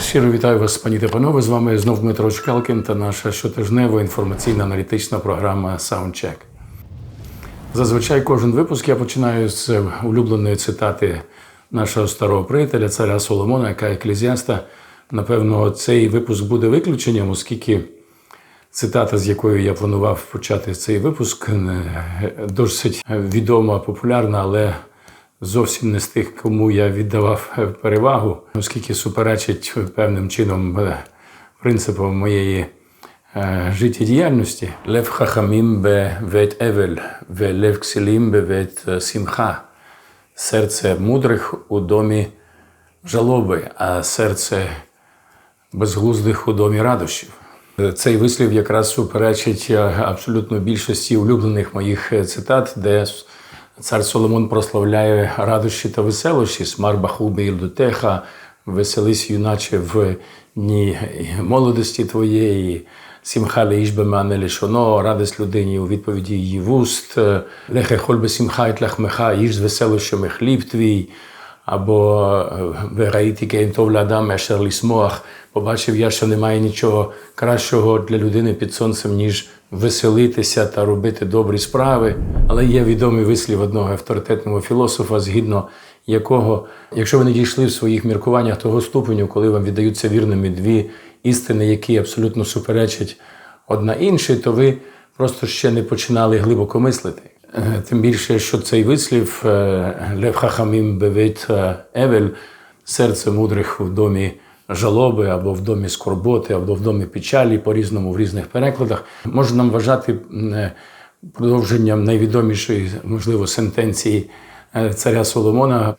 Щиро вітаю вас, пані та панове. З вами знов Дмитро Чкалкін та наша щотижнева інформаційна аналітична програма Soundcheck. Зазвичай кожен випуск я починаю з улюбленої цитати нашого старого приятеля, царя Соломона, яка еклезіаста. Напевно, цей випуск буде виключенням, оскільки цитата, з якою я планував почати цей випуск, е, досить відома, популярна, але зовсім не з тих, кому я віддавав е, перевагу, оскільки суперечить певним чином е, принципам моєї е, життєдіяльності. Лев хахамім бе вет евель, ве лев ксилім бе вет сімха. Серце мудрих у домі жалоби, а серце безглуздих у домі радощів. Цей вислів якраз суперечить абсолютно більшості улюблених моїх цитат, де цар Соломон прославляє радощі та веселощі, смар бахуби ілдутеха, веселись, юначе в дні молодості твоєї, сімха ішбе мене лишоно, радість людині у відповіді її вуст, лехе хольбе сімха і тлахмеха, їж з веселощами хліб твій, або вераїті кейнтов лядам ешер лісмоах, побачив я, що немає нічого кращого для людини під сонцем, ніж веселитися та робити добрі справи. Але є відомий вислів одного авторитетного філософа, згідно якого, якщо ви не дійшли в своїх міркуваннях того ступеню, коли вам віддаються вірними дві істини, які абсолютно суперечать одна іншій, то ви просто ще не починали глибоко мислити. Е, Тим більше, що цей вислів е, Лев Хахамім Бевит е, Евель, серце мудрих в домі жалоби, або в домі скорботи, або в домі печалі, по-різному в різних перекладах, може нам вважати е, продовженням найвідомішої, можливо, сентенції е, царя Соломона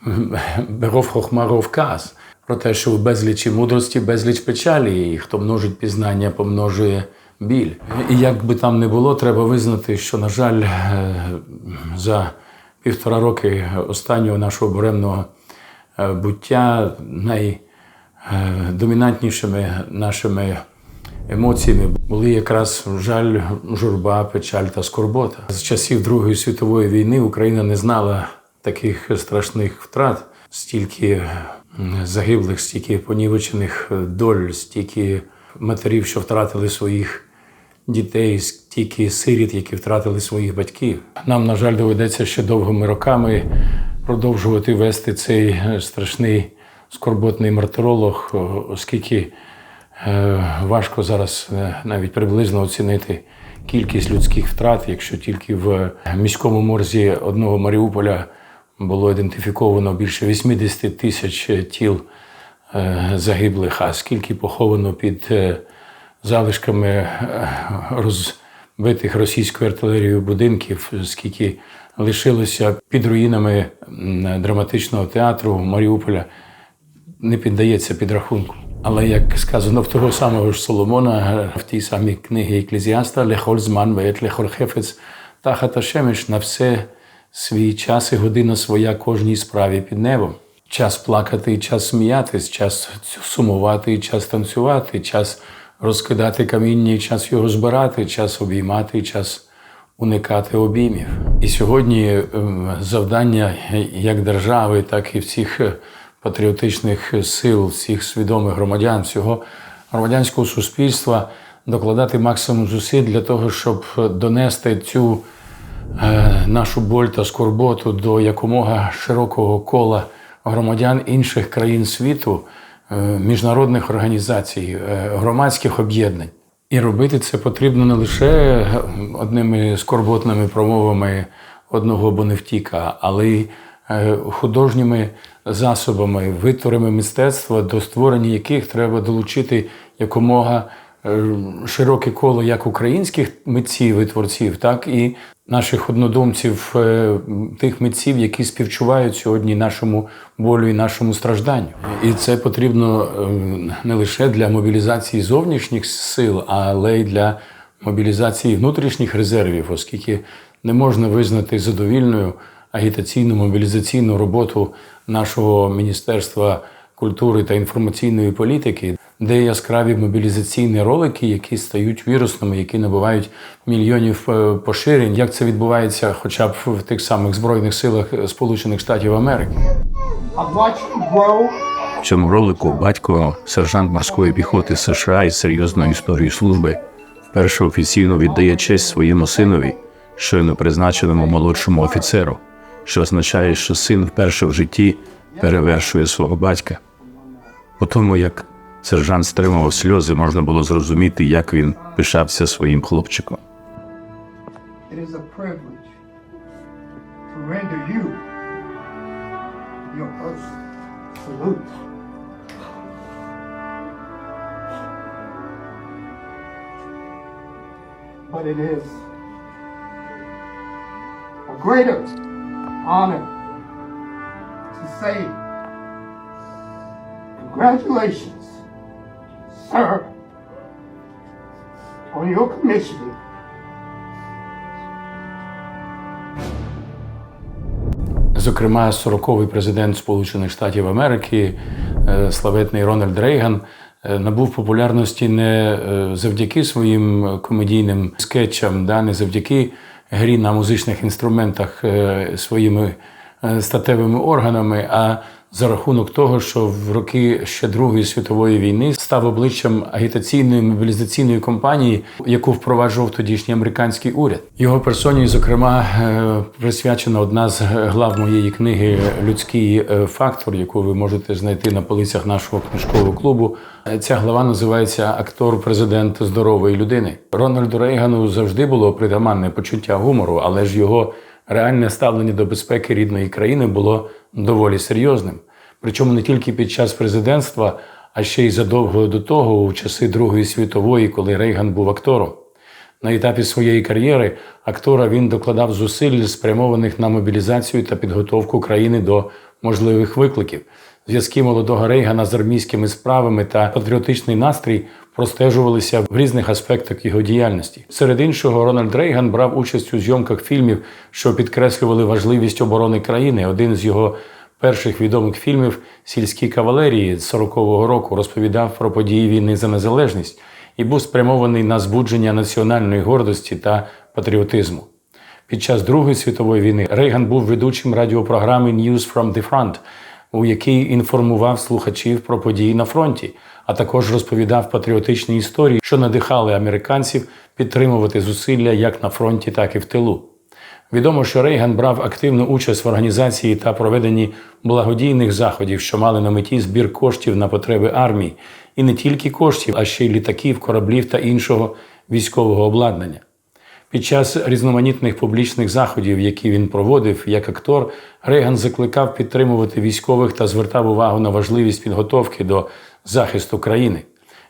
Беров Хохмаров Каз про те, що в безлічі мудрості безліч печалі, і хто множить пізнання, помножує біль. І як би там не було, треба визнати, що, на жаль, е, за півтора роки останнього нашого буремного буття найдомінантнішими нашими емоціями були якраз жаль, журба, печаль та скорбота. З часів Другої світової війни Україна не знала таких страшних втрат, стільки загиблих, стільки понівечених доль, стільки матерів, що втратили своїх дітей, стільки сиріт, які втратили своїх батьків. Нам, на жаль, доведеться ще довгими роками продовжувати вести цей е, страшний скорботний мартиролог, оскільки е, важко зараз е, навіть приблизно оцінити кількість людських втрат, якщо тільки в міському морзі одного Маріуполя було ідентифіковано більше 80 тисяч тіл е, загиблих, а скільки поховано під залишками розбитих російською артилерією будинків, скільки лишилося під руїнами драматичного театру Маріуполя, не піддається підрахунку. Але як сказано в того самого ж Соломона в тій самій книгі Еклезіаста, лехоль зман хефець тахата шемеш на все свій час і година своя кожній справі під небом. Час плакати час сміятись, час сумувати час танцювати, час розкидати каміння час його збирати, час обіймати час уникати обіймів. І сьогодні ем, завдання як держави, так і всіх патріотичних сил, всіх свідомих громадян, всього громадянського суспільства докладати максимум зусиль для того, щоб донести цю е, нашу боль та скорботу до якомога широкого кола громадян інших країн світу, е, міжнародних організацій, е, громадських об'єднань. І робити це потрібно не лише одними скорботними промовами одного боневтіка, але й е, художніми засобами, витворами мистецтва, до створення яких треба долучити якомога е, широке коло як українських митців і творців, так і наших однодумців, е, тих митців, які співчувають сьогодні нашому болю і нашому стражданню. І це потрібно е, не лише для мобілізації зовнішніх сил, але й для мобілізації внутрішніх резервів, оскільки не можна визнати задовільною агітаційну мобілізаційну роботу нашого міністерства культури та інформаційної політики, де яскраві мобілізаційні ролики, які стають вірусними, які набувають мільйонів е, поширень. Як це відбувається, хоча б в тих самих збройних силах Сполучених Штатів Америки? В цьому ролику батько, сержант морської піхоти США із серйозною історією служби, вперше офіційно віддає честь своєму синові, щойно призначеному молодшому офіцеру, що означає, що син вперше в житті перевершує свого батька. По тому, як сержант стримував сльози, можна було зрозуміти, як він пишався своїм хлопчиком. But it is a greater honor to say congratulations, sir, on your commissioning. Зокрема, 40-й президент Сполучених Штатів Америки, е, славетний Рональд Рейган, е, набув популярності не е, завдяки своїм комедійним скетчам, да, не завдяки грі на музичних інструментах е, своїми е, статевими органами, а за рахунок того, що в роки ще Другої світової війни став обличчям агітаційної мобілізаційної кампанії, яку впроваджував тодішній американський уряд. Його персоні, зокрема, е, присвячена одна з глав моєї книги Людський е, фактор, яку ви можете знайти на полицях нашого книжкового клубу. Ця глава називається Актор президент здорової людини. Рональду Рейгану завжди було притаманне почуття гумору, але ж його реальне ставлення до безпеки рідної країни було доволі серйозним. Причому не тільки під час президентства, а ще й задовго до того, у часи Другої світової, коли Рейган був актором. На етапі своєї кар'єри актора він докладав зусиль, спрямованих на мобілізацію та підготовку країни до можливих викликів. Зв'язки молодого Рейгана з армійськими справами та патріотичний настрій простежувалися в різних аспектах його діяльності. Серед іншого, Рональд Рейган брав участь у зйомках фільмів, що підкреслювали важливість оборони країни. Один з його перших відомих фільмів Сільські кавалерії з 40-го року розповідав про події війни за незалежність і був спрямований на збудження національної гордості та патріотизму. Під час Другої світової війни Рейган був ведучим радіопрограми News from the Front, у якій інформував слухачів про події на фронті, а також розповідав патріотичні історії, що надихали американців підтримувати зусилля як на фронті, так і в тилу. Відомо, що Рейган брав активну участь в організації та проведенні благодійних заходів, що мали на меті збір коштів на потреби армії, і не тільки коштів, а ще й літаків, кораблів та іншого військового обладнання. Під час різноманітних публічних заходів, які він проводив як актор, Рейган закликав підтримувати військових та звертав увагу на важливість підготовки до захисту країни.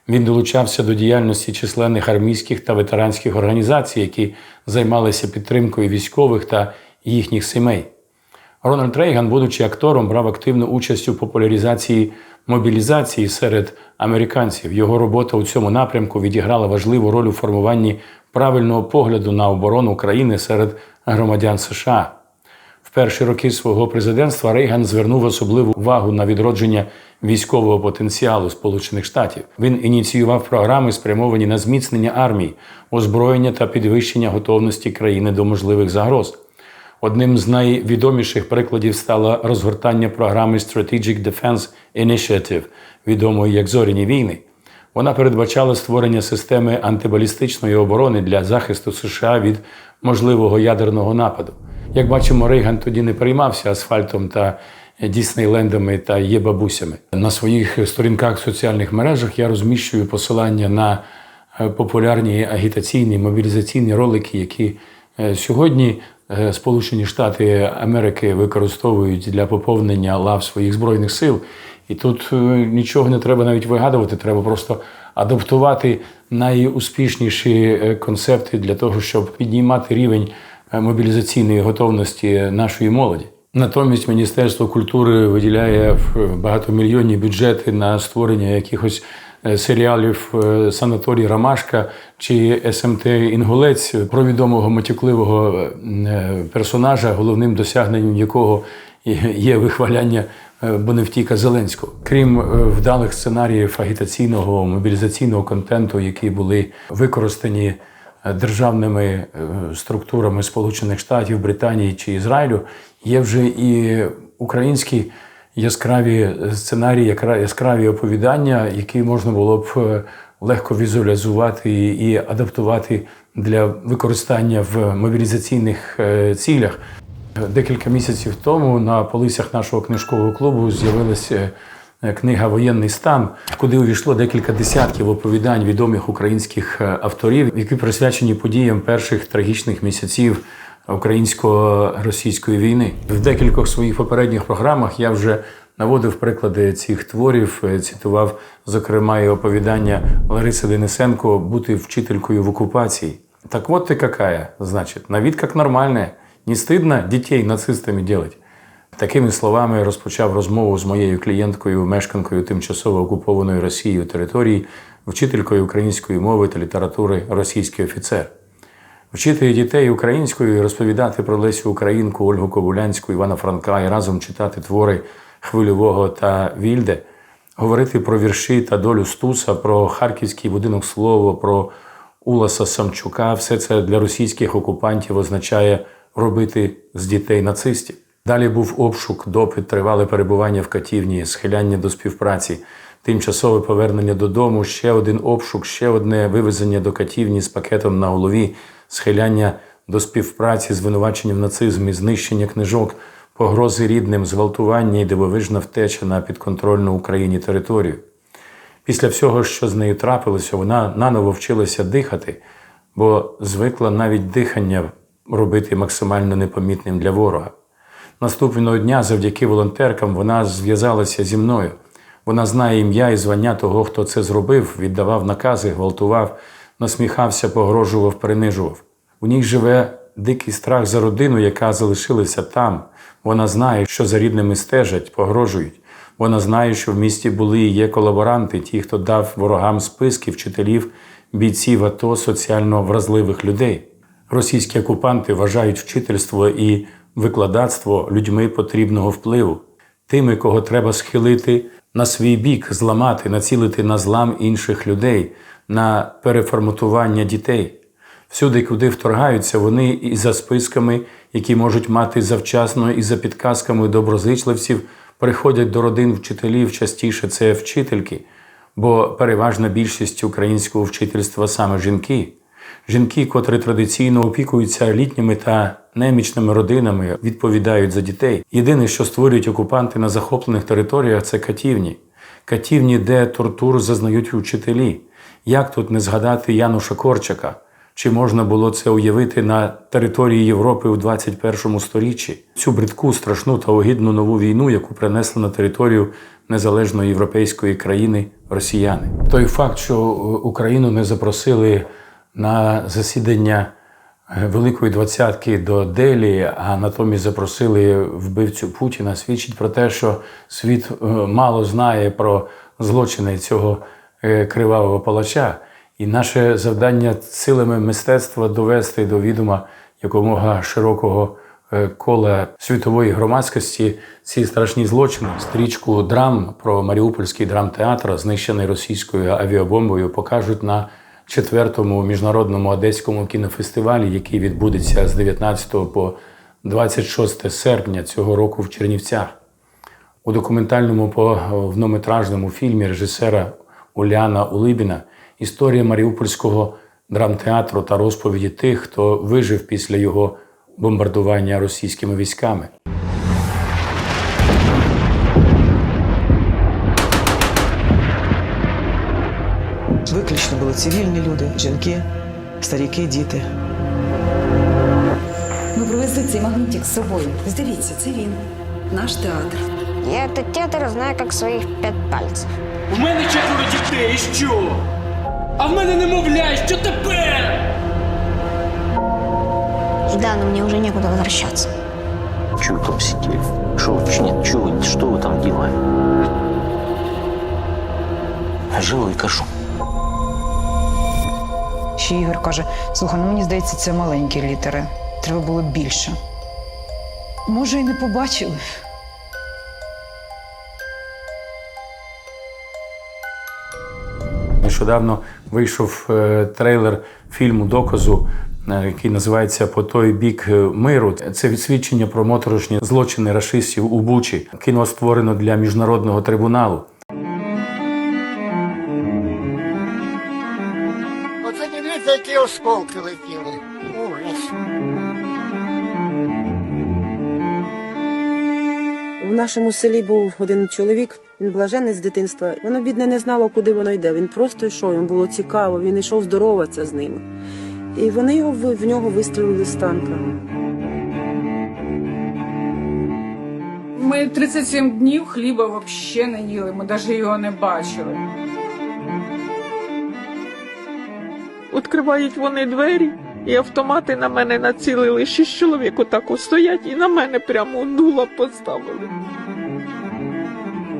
Він долучався до діяльності численних армійських та ветеранських організацій, які займалися підтримкою військових та їхніх сімей. Рональд Рейган, будучи актором, брав активну участь у популяризації мобілізації серед американців. Його робота у цьому напрямку відіграла важливу роль у формуванні правильного погляду на оборону країни серед громадян США. Перші роки свого президентства Рейган звернув особливу увагу на відродження військового потенціалу Сполучених Штатів. Він ініціював програми, спрямовані на зміцнення армії, озброєння та підвищення готовності країни до можливих загроз. Одним з найвідоміших прикладів стало розгортання програми Strategic Defense Initiative, відомої як Зоряні війни. Вона передбачала створення системи антибалістичної оборони для захисту США від можливого ядерного нападу. Як бачимо, Рейган тоді не переймався асфальтом та Діснейлендами та є бабусями. На своїх сторінках в соціальних мережах я розміщую посилання на е, популярні агітаційні мобілізаційні ролики, які е, сьогодні е, Сполучені Штати Америки використовують для поповнення лав своїх збройних сил. І тут нічого не треба навіть вигадувати, треба просто адаптувати найуспішніші концепти для того, щоб піднімати рівень мобілізаційної готовності нашої молоді. Натомість Міністерство культури виділяє в- багатомільйонні бюджети на створення якихось е, серіалів е, Санаторій Ромашка чи СМТ Інгулець про відомого матюкливого е, персонажа, головним досягненням якого є- вихваляння е, Боневтіка Зеленського. Крім е, вдалих сценаріїв агітаційного мобілізаційного контенту, які були використані е, державними е, структурами Сполучених Штатів, Британії чи Ізраїлю, є вже і українські яскраві сценарії, яскраві оповідання, які можна було б е, легко візуалізувати і- адаптувати для використання в мобілізаційних е, цілях. Декілька місяців тому на полицях нашого книжкового клубу з'явилася е, книга Воєнний стан, куди увійшло декілька десятків оповідань відомих українських е, авторів, які присвячені подіям перших трагічних місяців українсько-російської війни. В декількох своїх попередніх програмах я вже наводив приклади цих творів, е, цитував, зокрема, і оповідання Лариси Денисенко бути вчителькою в окупації. Так вот ты какая, значит, на вид как нормальная. Не стыдно дітей нацистами делать? Такими словами розпочав розмову з моєю клієнткою, мешканкою тимчасово окупованої Росією території, вчителькою української мови та літератури російський офіцер. Вчити дітей українською, і розповідати про Лесю Українку, Ольгу Ковулянську, Івана Франка і разом читати твори Хвильового та Вільде, говорити про вірші та долю Стуса, про харківський будинок слово, про Уласа Самчука. Все це для російських окупантів означає робити з дітей нацистів. Далі був обшук, допит, тривале перебування в катівні, схиляння до співпраці, тимчасове повернення додому, ще один обшук, ще одне вивезення до катівні з пакетом на голові, схиляння до співпраці, звинувачення в нацизмі, знищення книжок, погрози рідним, зґвалтування і дивовижна втеча на підконтрольну Україні територію. Після всього, що з нею трапилося, вона наново вчилася дихати, бо звикла навіть дихання робити максимально непомітним для ворога. Наступного дня, завдяки волонтеркам, вона зв'язалася зі мною. Вона знає ім'я і звання того, хто це зробив, віддавав накази, гвалтував, насміхався, погрожував, принижував. У ній живе дикий страх за родину, яка залишилася там. Вона знає, що за рідними стежать, погрожують. Вона знає, що в місті були і є колаборанти, ті, хто дав ворогам списки вчителів, бійців АТО, соціально вразливих людей. Російські окупанти вважають вчительство і викладацтво людьми потрібного впливу, тими, кого треба схилити на свій бік, зламати, націлити на злам інших людей, на переформатування дітей. Всюди, куди вторгаються, вони і за списками, які можуть мати завчасно, і за підказками доброзичливців, приходять до родин вчителів, частіше це вчительки, бо переважна більшість українського вчительства саме жінки. Жінки, котрі традиційно опікуються літніми та немічними родинами, відповідають за дітей. Єдине, що створюють окупанти на захоплених територіях, це катівні. Катівні, де тортур зазнають вчителі. Як тут не згадати Януша Корчака? Чи можна було це уявити на території Європи у 21 сторіччі? Цю бридку, страшну та огідну нову війну, яку принесли на територію незалежної європейської країни росіяни? Той факт, що Україну не запросили на засідання е, Великої двадцятки до Делі, а натомість запросили вбивцю Путіна, свідчить про те, що світ е, мало знає про злочини цього е, кривавого палача. І наше завдання силами мистецтва довести до відома якомога широкого е, кола світової громадськості ці страшні злочини. Стрічку драм про Маріупольський драмтеатр, знищений російською авіабомбою, покажуть на четвертому міжнародному одеському кінофестивалі, який відбудеться з 19 по 26 серпня цього року в Чернівцях. У документальному повнометражному фільмі режисера Уляна Улибіна історія Маріупольського драмтеатру та розповіді тих, хто вижив після його бомбардування російськими військами. Виключно були цивільні люди, жінки, старіки, діти. Ми привезли цей магнітик з собою. Здивіться, це він. Наш театр. Я этот театр знаю как своих пять пальцев. У мене четверо дітей, і що? А в мене немовля, і що тепер? Да, но мне уже некуда возвращаться. Че вы там сидели? Что вы, ч- нет, чё вы, что вы там делали? Живо и кажу. Ще Ігор каже: слухай, ну мені здається, це маленькі літери. Треба було більше. Може, і не побачили. Нещодавно вийшов е, трейлер фільму доказу е, який називається По той бік е, миру. Це відсвідчення про моторошні злочини рашистів у Бучі. Кіно створено для міжнародного трибуналу. Осколки летіли. Ужас. В нашому селі був один чоловік, він блажений з дитинства. Воно бідне не знало, куди воно йде. Він просто йшов, йому було цікаво, він йшов здороватися з ними. І вони його в в нього вистрілили з танка. Ми 37 днів хліба взагалі не їли, ми навіть його не бачили. Відкривають вони двері, і автомати на мене націлили. Шість чоловік отако стоять і на мене прямо дула поставили.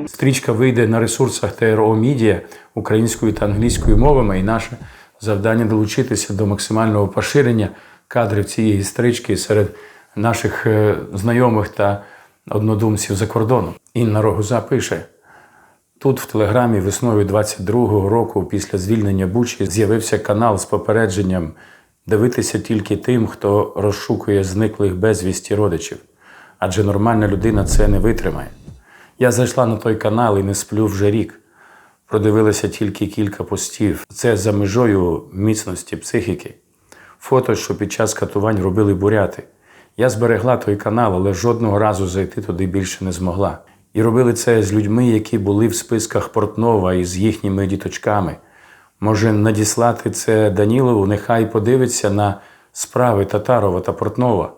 Стрічка вийде на ресурсах ТРО Мідія українською та англійською мовами, і наше завдання долучитися до максимального поширення кадрів цієї стрічки серед наших е, знайомих та однодумців за кордоном. Інна Рогуза пише: тут, в телеграмі, весною 22-го року, після звільнення Бучі, з'явився канал з попередженням дивитися тільки тим, хто розшукує зниклих безвісті родичів, адже нормальна людина це не витримає. Я зайшла на той канал і не сплю вже рік. Продивилася тільки кілька постів. Це за межою міцності психіки. Фото, що під час катувань робили буряти. Я зберегла той канал, але жодного разу зайти туди більше не змогла. І робили це з людьми, які були в списках Портнова і з їхніми діточками. Може, надіслати це Данілову, нехай подивиться на справи Татарова та Портнова,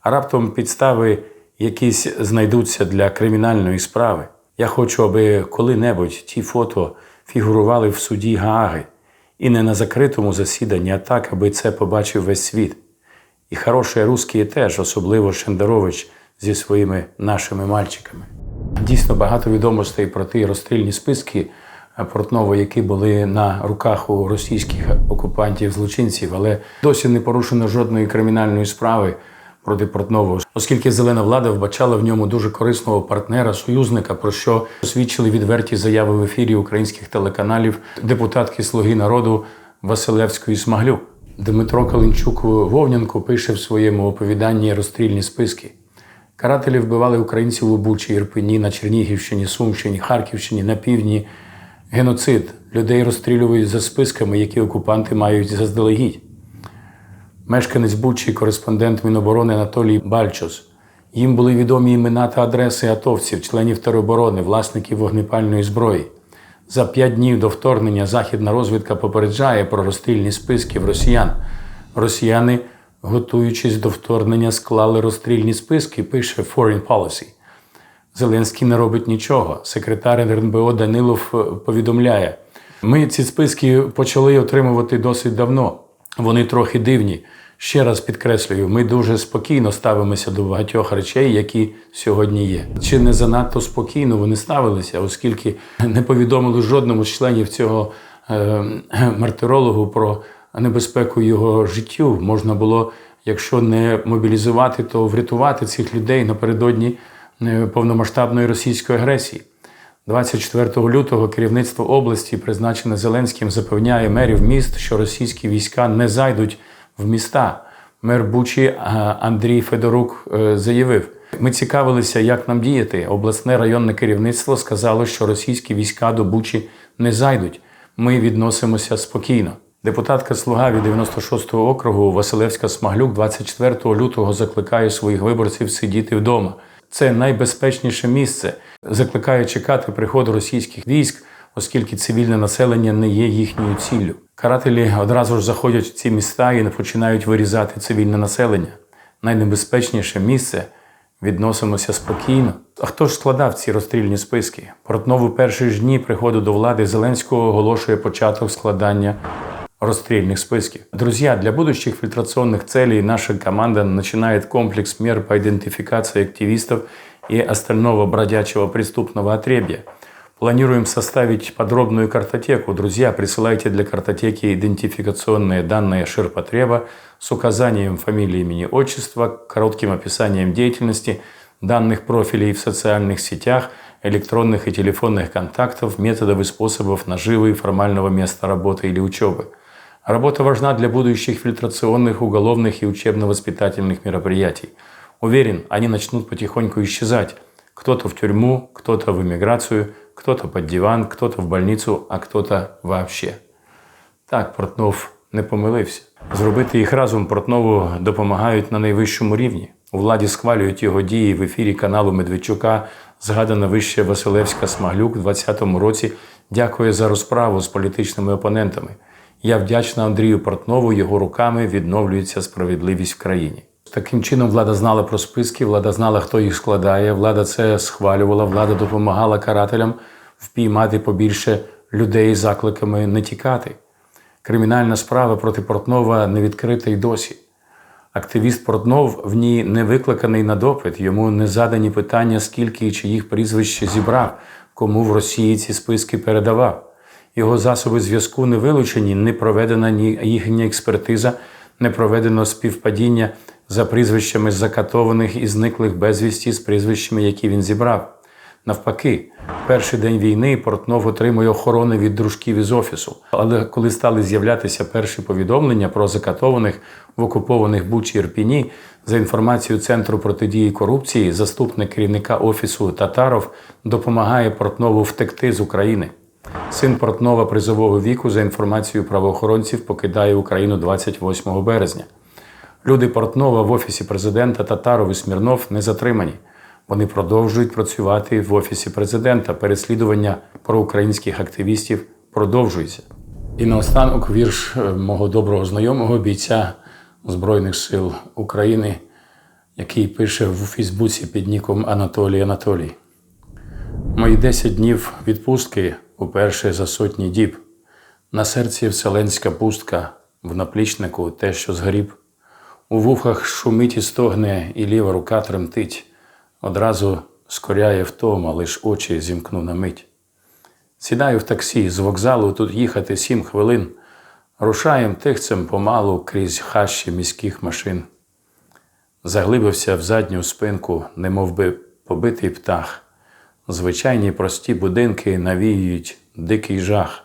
а раптом підстави якісь знайдуться для кримінальної справи. Я хочу, аби коли-небудь ті фото фігурували в суді Гааги і не на закритому засіданні, а так, аби це побачив весь світ. І хороші русські теж, особливо Шендерович зі своїми нашими мальчиками. Дійсно багато відомостей про ті розстрільні списки е, Портнова, які були на руках у російських окупантів-злочинців, але досі не порушено жодної кримінальної справи проти Портнового, оскільки зелена влада вбачала в ньому дуже корисного партнера, союзника, про що свідчили відверті заяви в ефірі українських телеканалів депутатки Слуги народу Василевської Смаглюк. Дмитро Калинчук Вовнянко пише в своєму оповіданні розстрільні списки. Карателі вбивали українців у Бучі, Ірпені, на Чернігівщині, Сумщині, Харківщині, на півдні. Геноцид. Людей розстрілюють за списками, які окупанти мають заздалегідь. Мешканець Бучі, кореспондент Міноборони Анатолій Бальчос. Їм були відомі імена та адреси атовців, членів тероборони, власників вогнепальної зброї. За п'ять днів до вторгнення західна розвідка попереджає про розстрільні списки в росіян. Росіяни, готуючись до вторгнення, склали розстрільні списки, пише Foreign Policy. Зеленський не робить нічого. Секретар РНБО Данилов е, повідомляє: ми ці списки почали отримувати досить давно. Вони трохи дивні. Ще раз підкреслюю, ми дуже спокійно ставимося до багатьох речей, які сьогодні є. Чи не занадто спокійно вони ставилися, оскільки не повідомили жодному з членів цього е, мартирологу про небезпеку його життю. Можна було, якщо не мобілізувати, то врятувати цих людей напередодні е, повномасштабної російської агресії. 24 лютого керівництво області, призначене Зеленським, запевняє мерів міст, що російські війська не зайдуть в міста. Мер Бучі Андрій Федорук е, заявив: ми цікавилися, як нам діяти. Обласне районне керівництво сказало, що російські війська до Бучі не зайдуть. Ми відносимося спокійно. Депутатка Слуга від 96-го округу Василевська Смаглюк 24 лютого закликає своїх виборців сидіти вдома. Це найбезпечніше місце. Закликає чекати приходу російських військ, оскільки цивільне населення не є їхньою ціллю. Карателі одразу ж заходять в ці міста і починають вирізати цивільне населення. Найнебезпечніше місце відносимося спокійно. А хто ж складав ці розстрільні списки? Портнов перші ж дні приходу до влади Зеленського оголошує початок складання расстрельных списков. Друзья, для будущих фильтрационных целей наша команда начинает комплекс мер по идентификации активистов и остального бродячего преступного отребья. Планируем составить подробную картотеку. Друзья, присылайте для картотеки идентификационные данные ширпотреба с указанием фамилии, имени, отчества, коротким описанием деятельности, данных профилей в социальных сетях, электронных и телефонных контактов, методов и способов наживы и формального места работы или учебы. Работа важна для будущих фильтрационных, уголовных и учебно-воспитательных мероприятий. Уверен, они начнут потихоньку исчезать. Кто-то в тюрьму, кто-то в эмиграцию, кто-то под диван, кто-то в больницу, а кто-то вообще. Так, Портнов не помилився. Зробити їх разом Портнову допомагають на найвищому рівні. У владі схвалюють його дії в ефірі каналу Медведчука. Згадана вище Василевська Смаглюк у 2020 році дякує за розправу з політичними опонентами. Я вдячна Андрію Портнову, його руками відновлюється справедливість в країні. Таким чином, влада знала про списки, влада знала, хто їх складає, влада це схвалювала, влада допомагала карателям впіймати побільше людей закликами не тікати. Кримінальна справа проти Портнова не відкрита й досі. Активіст Портнов в ній не викликаний на допит, йому не задані питання, скільки і чиїх прізвищ зібрав, кому в Росії ці списки передавав. Його засоби зв'язку не вилучені, не проведена їхня експертиза, не проведено співпадіння за прізвищами закатованих і зниклих безвісті з прізвищами, які він зібрав. Навпаки, перший день війни Портнов отримує охорони від дружків із офісу. Але коли стали з'являтися перші повідомлення про закатованих в окупованих Бучі Ірпіні, за інформацією Центру протидії корупції, заступник керівника офісу Татаров допомагає Портнову втекти з України. Син Портнова призового віку, за інформацією правоохоронців, покидає Україну 28 березня. Люди Портнова в офісі президента Татаров і Смірнов не затримані. Вони продовжують працювати в офісі президента. Переслідування проукраїнських активістів продовжується. І наостанок вірш е, мого доброго знайомого бійця Збройних сил України, який пише в Фейсбуці під ніком Анатолій Анатолій. Мої 10 днів відпустки уперше за сотні діб. На серці вселенська пустка, в наплічнику те, що згріб. У вухах шумить і стогне, і ліва рука тремтить. Одразу скоряє втома, лиш очі зімкну на мить. Сідаю в таксі, з вокзалу тут їхати сім хвилин. Рушаєм тихцем помалу крізь хащі міських машин. Заглибився в задню спинку, немов би побитий птах. Звичайні прості будинки навіюють дикий жах.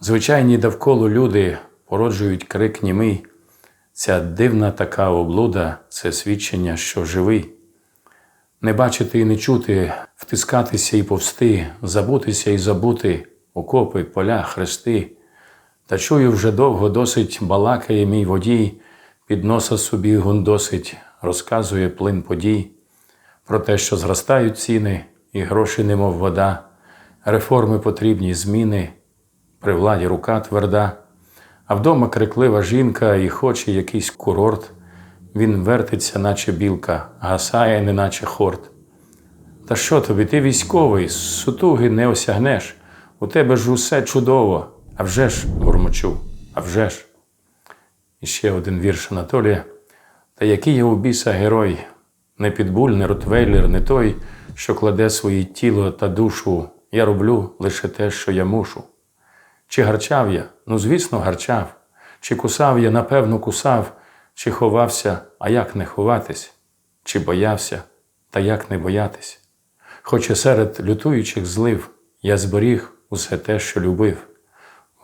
Звичайні довколо люди породжують крик німий. Ця дивна така облуда це свідчення, що живий. Не бачити і не чути, втискатися і повсти, забутися і забути, окопи, поля, хрести. Та чую вже довго досить балакає мій водій, під носа собі гундосить, розказує плин подій про те, що зростають ціни і гроші, немов вода, реформи потрібні, зміни, при владі рука тверда, а вдома криклива жінка і хоче якийсь курорт. Він вертиться, наче білка, гасає, неначе хорт. Та що тобі, ти військовий, сутуги не осягнеш. У тебе ж усе чудово. А вже ж, бурмочу, а вже ж. І ще один вірш Анатолія. Та який я у біса герой, не підбуль, не ротвейлер, не той, що кладе своє тіло та душу. Я роблю лише те, що я мушу. Чи гарчав я? Ну, звісно, гарчав. Чи кусав я, напевно, кусав, чи ховався, а як не ховатись, чи боявся, та як не боятись. Хоч і серед лютуючих злив я зберіг усе те, що любив,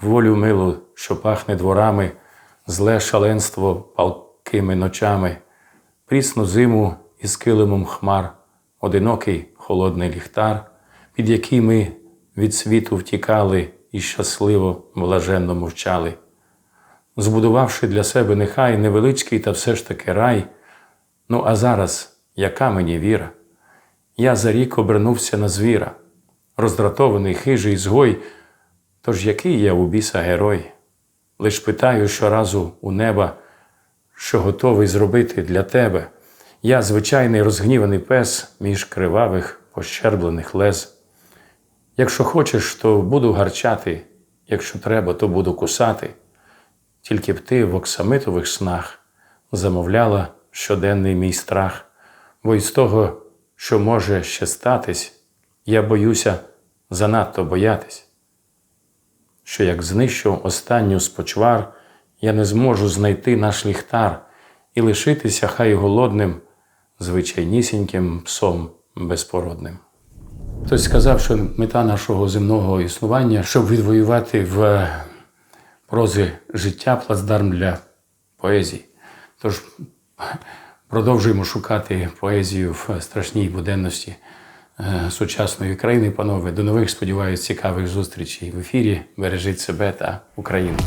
волю милу, що пахне дворами, зле шаленство палкими ночами, прісну зиму із килимом хмар, одинокий холодний ліхтар, під який ми від світу втікали і щасливо блаженно мовчали. Збудувавши для себе нехай невеличкий та все ж таки рай, ну а зараз яка мені віра? Я за рік обернувся на звіра, роздратований хижий згой, тож який я у біса герой? Лиш питаю щоразу у неба, що готовий зробити для тебе. Я звичайний розгніваний пес між кривавих пощерблених лез. Якщо хочеш, то буду гарчати, якщо треба, то буду кусати. Тільки б ти в оксамитових снах замовляла щоденний мій страх, бо із того, що може ще статись, я боюся занадто боятись, що як знищу останню спочвар, я не зможу знайти наш ліхтар і лишитися хай голодним, звичайнісіньким псом безпородним. Хтось сказав, що мета нашого земного існування, щоб відвоювати в прози життя плацдарм для поезії. Тож продовжуємо шукати поезію в страшній буденності е, сучасної країни, панове. До нових, сподіваюся, цікавих зустрічей в ефірі. Бережіть себе та Україну.